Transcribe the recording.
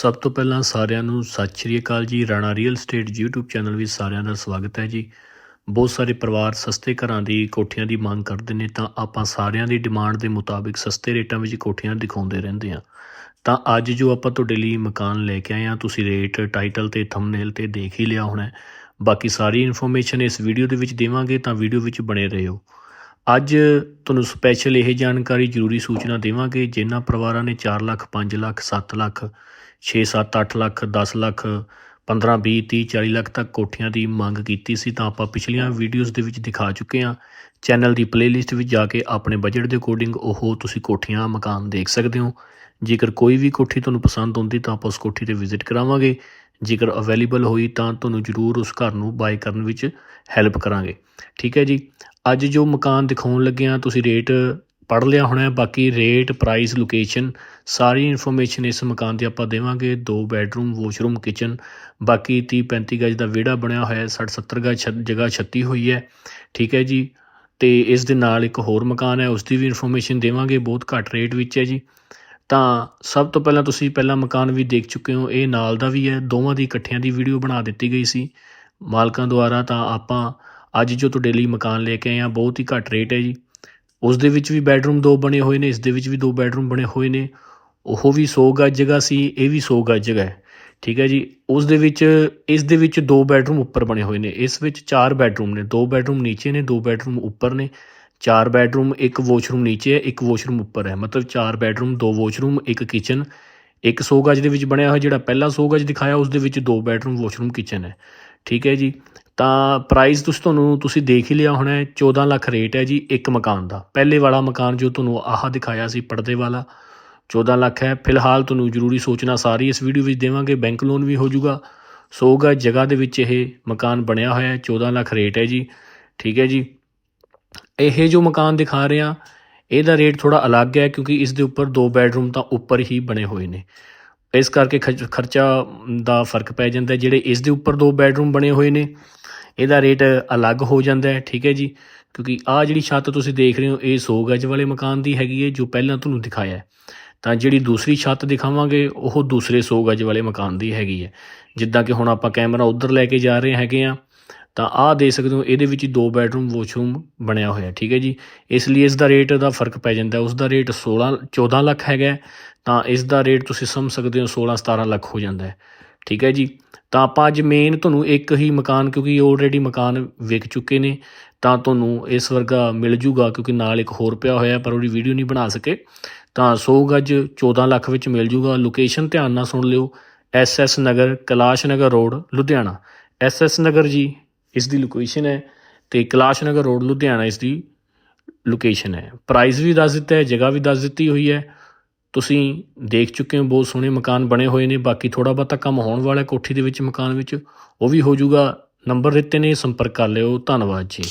ਸਭ ਤੋਂ ਪਹਿਲਾਂ ਸਾਰਿਆਂ ਨੂੰ Sat Shri Akal ji. Rana real estate YouTube channel ਵਿੱਚ ਸਾਰਿਆਂ ਦਾ ਸਵਾਗਤ ਹੈ ਜੀ। ਬਹੁਤ ਸਾਰੇ ਪਰਿਵਾਰ ਸਸਤੇ ਘਰਾਂ ਦੀ ਕੋਠੀਆਂ ਦੀ ਮੰਗ ਕਰਦੇ ਨੇ ਤਾਂ ਆਪਾਂ ਸਾਰਿਆਂ ਦੀ ਡਿਮਾਂਡ ਦੇ ਮੁਤਾਬਿਕ ਸਸਤੇ ਰੇਟਾਂ ਵਿੱਚ ਕੋਠੀਆਂ ਦਿਖਾਉਂਦੇ ਰਹਿੰਦੇ ਹਾਂ। ਤਾਂ ਅੱਜ ਜੋ ਆਪਾਂ ਤੁਹਾਡੇ ਲਈ ਮਕਾਨ ਲੈ ਕੇ ਆਏ ਹਾਂ, ਤੁਸੀਂ ਰੇਟ, ਟਾਈਟਲ ਤੇ ਥੰਬਨੇਲ ਤੇ ਦੇਖ ਹੀ ਲਿਆ ਹੋਣਾ ਬਾਕੀ ਸਾਰੀ ਇਨਫੋਰਮੇਸ਼ਨ ਇਸ ਵੀਡੀਓ ਦੇ ਵਿੱਚ ਦੇਵਾਂਗੇ ਤਾਂ ਵੀਡੀਓ ਵਿੱਚ ਬਣੇ ਰਹਿਓ ਅੱਜ ਤੁਹਾਨੂੰ ਸਪੈਸ਼ਲ ਇਹ ਜਾਣਕਾਰੀ ਜ਼ਰੂਰੀ ਸੂਚਨਾ ਦੇਵਾਂਗੇ, ਜਿਨ੍ਹਾਂ ਪਰਿਵਾਰਾਂ ਨੇ 4 ਲੱਖ 5 ਲੱਖ 7 ਲੱਖ 6 7 8 ਲੱਖ 10 ਲੱਖ 15 20 30 40 ਲੱਖ ਤੱਕ ਕੋਠੀਆਂ ਦੀ ਮੰਗ ਕੀਤੀ ਸੀ ਤਾਂ ਆਪਾਂ ਪਿਛਲੀਆਂ ਵੀਡੀਓਜ਼ ਦੇ ਵਿੱਚ ਦਿਖਾ ਚੁੱਕੇ ਹਾਂ। ਚੈਨਲ ਦੀ ਪਲੇਲਿਸਟ ਵਿੱਚ ਜਾ ਕੇ ਆਪਣੇ ਬਜਟ ਦੇ ਅਕੋਰਡਿੰਗ ਉਹ ਤੁਸੀਂ ਕੋਠੀਆਂ, ਮਕਾਨ ਦੇਖ ਸਕਦੇ ਹੋ। ਜੇਕਰ ਕੋਈ ਵੀ ਕੋਠੀ ਤੁਹਾਨੂੰ ਪਸੰਦ ਆਉਂਦੀ ਤਾਂ ਆਪਾਂ ਉਸ ਕੋਠੀ ਤੇ ਵਿਜ਼ਿਟ ਕਰਾਵਾਂਗੇ। ਜੇਕਰ ਅਵੇਲੇਬਲ ਹੋਈ ਤਾਂ ਤੁਹਾਨੂੰ ਜ਼ਰੂਰ ਉਸ ਘਰ ਨੂੰ ਬਾਏ ਕਰਨ ਵਿੱਚ ਹੈਲਪ ਕਰਾਂਗੇ। ਠੀਕ ਹੈ ਜੀ। ਅੱਜ ਜੋ ਮਕਾਨ ਦਿਖਾਉਣ ਲੱਗੇ ਹਾਂ, ਤੁਸੀਂ ਰੇਟ ਪੜ੍ਹ ਲਿਆ ਹੋਣਾ ਬਾਕੀ ਰੇਟ ਪ੍ਰਾਈਸ ਲੋਕੇਸ਼ਨ ਸਾਰੀ ਇਨਫੋਰਮੇਸ਼ਨ ਇਸ ਮਕਾਨ ਦੀ ਆਪਾਂ ਦੇਵਾਂਗੇ। ਦੋ ਬੈਡਰੂਮ ਵਾਸ਼ਰੂਮ ਕਿਚਨ ਬਾਕੀ 30 35 ਗਜ ਦਾ ਵਿਹੜਾ ਬਣਿਆ ਹੋਇਆ ਹੈ। 60 70 ਗਜ ਛੱਤ- ਜਗ੍ਹਾ ਛੱਤੀ ਹੋਈ ਹੈ। ਠੀਕ ਹੈ ਜੀ। ਤੇ ਇਸ ਦੇ ਨਾਲ ਇੱਕ ਹੋਰ ਮਕਾਨ ਹੈ। ਉਸ ਦੀ ਵੀ ਇਨਫੋਰਮੇਸ਼ਨ ਦੇਵਾਂਗੇ। ਬਹੁਤ ਘੱਟ ਰੇਟ ਵਿੱਚ ਹੈ ਜੀ। ਤਾਂ ਸਭ ਤੋਂ ਪਹਿਲਾਂ ਤੁਸੀਂ ਪਹਿਲਾ ਮਕਾਨ ਵੀ ਦੇਖ ਚੁੱਕੇ ਹੋ। ਇਹ ਨਾਲ ਦਾ ਵੀ ਹੈ। ਦੋਵਾਂ ਦੀ ਇਕੱਠਿਆਂ ਦੀ ਵੀਡੀਓ ਬਣਾ ਦਿੱਤੀ ਗਈ ਸੀ। ਮਾਲਕਾਂ ਦੁਆਰਾ ਤਾਂ ਆਪਾਂ ਅੱਜ ਜੋ ਤੁਹਾਡੇ ਲਈ ਮਕਾਨ ਲੈ ਕੇ ਆਏ ਹਾਂ, ਬਹੁਤ ਹੀ ਘੱਟ ਰੇਟ ਹੈ ਜੀ। ਉਸ ਦੇ ਵਿੱਚ ਵੀ ਬੈੱਡਰੂਮ ਦੋ ਬਣੇ ਹੋਏ ਨੇ ਇਸ ਦੇ ਵਿੱਚ ਵੀ ਦੋ ਬੈੱਡਰੂਮ ਬਣੇ ਹੋਏ ਨੇ। ਉਹ ਵੀ ਸੌ ਗਜ ਜਗ੍ਹਾ ਸੀ, ਇਹ ਵੀ ਸੌ ਗਜ ਜਗ੍ਹਾ ਹੈ। ਠੀਕ ਹੈ ਜੀ ਉਸ ਦੇ ਵਿੱਚ ਇਸ ਦੇ ਵਿੱਚ ਦੋ ਬੈੱਡਰੂਮ ਉੱਪਰ ਬਣੇ ਹੋਏ ਨੇ। ਇਸ ਵਿੱਚ ਚਾਰ ਬੈੱਡਰੂਮ ਨੇ, ਦੋ ਬੈੱਡਰੂਮ ਨੀਚੇ ਨੇ, ਦੋ ਬੈੱਡਰੂਮ ਉੱਪਰ ਨੇ। ਚਾਰ ਬੈੱਡਰੂਮ, ਇੱਕ ਵਾਸ਼ਰੂਮ ਨੀਚੇ ਹੈ, ਇੱਕ ਵਾਸ਼ਰੂਮ ਉੱਪਰ ਹੈ। ਮਤਲਬ ਚਾਰ ਬੈੱਡਰੂਮ, ਦੋ ਵਾਸ਼ਰੂਮ, ਇੱਕ ਕਿਚਨ, ਇੱਕ 100 ਗਜ ਦੇ ਵਿੱਚ ਬਣਿਆ ਹੋਇਆ ਜਿਹੜਾ ਪਹਿਲਾ 100 ਗਜ ਦਿਖਾਇਆ ਉਸ ਦੇ ਵਿੱਚ ਦੋ ਬੈੱਡਰੂਮ, ਵਾਸ਼ਰੂਮ, ਕਿਚਨ ਹੈ। ਠੀਕ ਹੈ ਜੀ ਤਾਂ ਪ੍ਰਾਈਜ਼ ਤੁਸੀਂ ਤੁਹਾਨੂੰ, ਤੁਸੀਂ ਦੇਖ ਹੀ ਲਿਆ ਹੋਣਾ ਹੈ 14 ਲੱਖ ਰੇਟ ਹੈ ਜੀ ਇੱਕ ਮਕਾਨ ਦਾ। ਪਹਿਲੇ ਵਾਲਾ ਮਕਾਨ ਜੋ ਤੁਹਾਨੂੰ ਆਹ ਦਿਖਾਇਆ ਸੀ, ਪਰਦੇ ਵਾਲਾ 14 ਲੱਖ ਹੈ। ਫਿਲਹਾਲ ਤੁਹਾਨੂੰ ਜ਼ਰੂਰੀ ਸੋਚਣਾ ਸਾਰੀ ਇਸ ਵੀਡੀਓ ਵਿੱਚ ਦੇਵਾਂਗੇ ਬੈਂਕ ਲੋਨ ਵੀ ਹੋ ਜਾਊਗਾ। 100 ਗਜ ਜਗ੍ਹਾ ਦੇ ਵਿੱਚ ਇਹ ਮਕਾਨ ਬਣਿਆ ਹੋਇਆ ਹੈ 14 ਲੱਖ ਰੇਟ ਹੈ ਜੀ। ਠੀਕ ਹੈ ਜੀ। ਇਹ ਜੋ ਮਕਾਨ ਦਿਖਾ ਰਿਹਾ, ਇਹਦਾ ਰੇਟ ਥੋੜਾ ਅਲੱਗ ਹੈ ਕਿਉਂਕਿ ਇਸ ਦੇ ਉੱਪਰ ਦੋ ਬੈੱਡਰੂਮ ਤਾਂ ਉੱਪਰ ਹੀ ਬਣੇ ਹੋਏ ਨੇ। ਇਸ ਕਰਕੇ ਖਰਚ- ਖਰਚਾ ਦਾ ਫ਼ਰਕ ਪੈ ਜਾਂਦਾ ਜਿਹੜੇ ਇਸ ਦੇ ਉੱਪਰ ਦੋ ਬੈੱਡਰੂਮ ਬਣੇ ਹੋਏ ਨੇ, ਇਹਦਾ ਰੇਟ ਅਲੱਗ ਹੋ ਜਾਂਦਾ ਹੈ, ਠੀਕ ਹੈ ਜੀ? ਕਿਉਂਕਿ ਆਹ ਜਿਹੜੀ ਛੱਤ ਤੁਸੀਂ ਦੇਖ ਰਹੇ ਹੋ, ਇਹ 100 ਗਜ ਵਾਲੇ ਮਕਾਨ ਦੀ ਹੈਗੀ ਹੈ, ਜੋ ਪਹਿਲਾਂ ਤੁਹਾਨੂੰ ਦਿਖਾਇਆ ਹੈ। ਤਾਂ ਜਿਹੜੀ ਦੂਸਰੀ ਛੱਤ ਦਿਖਾਵਾਂਗੇ, ਉਹ ਦੂਸਰੇ 100 ਗਜ ਵਾਲੇ ਮਕਾਨ ਦੀ ਹੈਗੀ ਹੈ। ਜਿੱਦਾਂ ਕਿ ਹੁਣ ਆਪਾਂ ਕੈਮਰਾ ਉਧਰ ਲੈ ਕੇ ਜਾ ਰਹੇ ਹੈਗੇ ਆ ਤਾਂ ਆਹ ਦੇ ਸਕਦੇ ਹੋ, ਇਹਦੇ ਵਿੱਚ ਹੀ ਦੋ ਬੈਡਰੂਮ ਵਾਸ਼ਰੂਮ ਬਣਿਆ ਹੋਇਆ, ਠੀਕ ਹੈ ਜੀ। ਇਸ ਲਈ ਇਸ ਦਾ ਰੇਟ ਦਾ ਫ਼ਰਕ ਪੈ ਜਾਂਦਾ ਹੈ। ਉਸ ਦਾ ਰੇਟ 16 14 ਲੱਖ ਹੈਗਾ ਤਾਂ ਇਸ ਦਾ ਰੇਟ ਤੁਸੀਂ ਸਮਝ ਸਕਦੇ ਹੋ 16 17 ਲੱਖ ਹੋ ਜਾਂਦਾ ਠੀਕ ਹੈ ਜੀ। ਤਾਂ ਆਪਾਂ ਅੱਜ ਮੇਨ ਤੁਹਾਨੂੰ ਇੱਕ ਹੀ ਮਕਾਨ, ਕਿਉਂਕਿ ਆਲਰੇਡੀ ਮਕਾਨ ਵਿਕ ਚੁੱਕੇ ਨੇ, ਤਾਂ ਤੁਹਾਨੂੰ ਇਸ ਵਰਗਾ ਮਿਲ ਜੂਗਾ, ਕਿਉਂਕਿ ਨਾਲ ਇੱਕ ਹੋਰ ਪਿਆ ਹੋਇਆ, ਪਰ ਉਹਦੀ ਵੀਡੀਓ ਨਹੀਂ ਬਣਾ ਸਕੇ। ਤਾਂ 100 ਗੱਜ 14 ਲੱਖ ਵਿੱਚ ਮਿਲ ਜੂਗਾ। ਲੋਕੇਸ਼ਨ ਧਿਆਨ ਨਾਲ ਸੁਣ ਲਿਓ। S S Nagar, Kailash Nagar road, Ludhiana. S S Nagar ji ਇਸ ਦੀ ਲੋਕੇਸ਼ਨ ਹੈ ਤੇ ਕੈਲਾਸ਼ ਨਗਰ ਰੋਡ, ਲੁਧਿਆਣਾ ਇਸ ਦੀ ਲੋਕੇਸ਼ਨ ਹੈ। ਪ੍ਰਾਈਸ ਵੀ ਦੱਸ ਦਿੱਤਾ ਹੈ, ਜਗ੍ਹਾ ਵੀ ਦੱਸ ਦਿੱਤੀ ਹੋਈ ਹੈ। ਤੁਸੀਂ ਦੇਖ ਚੁੱਕੇ ਹੋ, ਬਹੁਤ ਸੋਹਣੇ ਮਕਾਨ ਬਣੇ ਹੋਏ ਨੇ। ਬਾਕੀ ਥੋੜਾ ਬਹੁਤਾ ਕੰਮ ਹੋਣ ਵਾਲਾ ਕੋਠੀ ਦੇ ਵਿੱਚ, ਮਕਾਨ ਵਿੱਚ, ਉਹ ਵੀ ਹੋ ਜਾਊਗਾ। ਨੰਬਰ ਦਿੱਤੇ ਨੇ, ਸੰਪਰਕ ਕਰ ਲਿਓ। ਧੰਨਵਾਦ ਜੀ।